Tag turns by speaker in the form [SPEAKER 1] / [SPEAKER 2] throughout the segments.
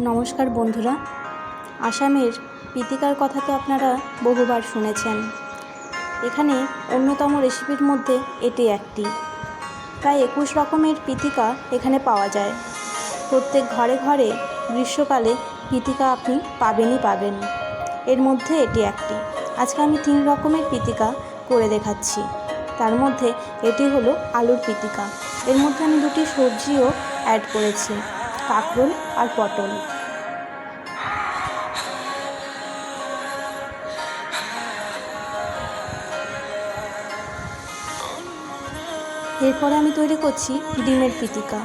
[SPEAKER 1] নমস্কার বন্ধুরা। আসামের পিতিকার কথা তো আপনারা বহুবার শুনেছেন। এখানে অন্যতম রেসিপির মধ্যে এটি একটি। প্রায় একুশ রকমের পিতিকা এখানে পাওয়া যায়। প্রত্যেক ঘরে ঘরে গ্রীষ্মকালে পিতিকা আপনি পাবেনই পাবেন। এর মধ্যে এটি একটি। আজকে আমি তিন রকমের পিতিকা করে দেখাচ্ছি। তার মধ্যে এটি হলো আলুর পিতিকা। এর মধ্যে আমি দুটি সবজিও অ্যাড করেছি। কাঁকরোল আর পটল। এরপরে আমি তৈরি করছি ডিমের পিতিকা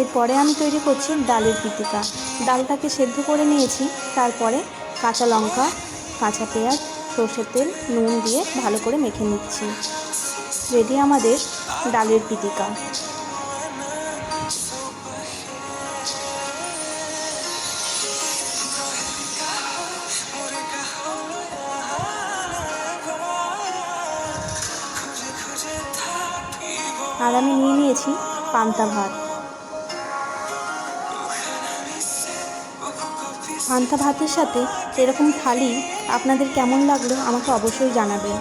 [SPEAKER 1] এরপরে আমি তৈরি করছি ডালের পিতিকা ডালটাকে সেদ্ধ করে নিয়েছি। তারপরে কাঁচা লঙ্কা, কাঁচা পেঁয়াজ, সর্ষের তেল, নুন দিয়ে ভালো করে মেখে নিচ্ছি। রেডি আমাদের ডালের পিতিকা আর আমি নিয়ে নিয়েছি পান্তা ভাত। পান্তা ভাতের সাথে এরকম থালি আপনাদের কেমন লাগল আমাকে অবশ্যই জানাবেন।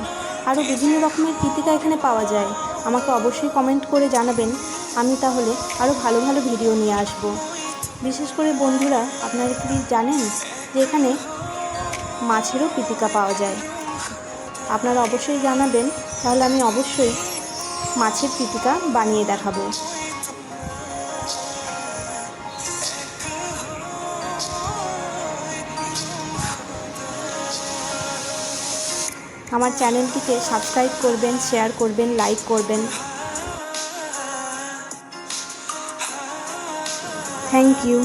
[SPEAKER 1] আরও বিভিন্ন রকমের কৃতিকা এখানে পাওয়া যায়, আমাকে অবশ্যই কমেন্ট করে জানাবেন। আমি তাহলে আরও ভালো ভালো ভিডিও নিয়ে আসব। বিশেষ করে বন্ধুরা, আপনারা কি জানেন যে এখানে মাছেরও পিতিকা পাওয়া যায়? আপনারা অবশ্যই জানাবেন, তাহলে আমি অবশ্যই মাছের কৃতিকা বানিয়ে দেখাবো। আমার চ্যানেলটিকে সাবস্ক্রাইব করবেন শেয়ার করবেন লাইক করবেন। Thank you.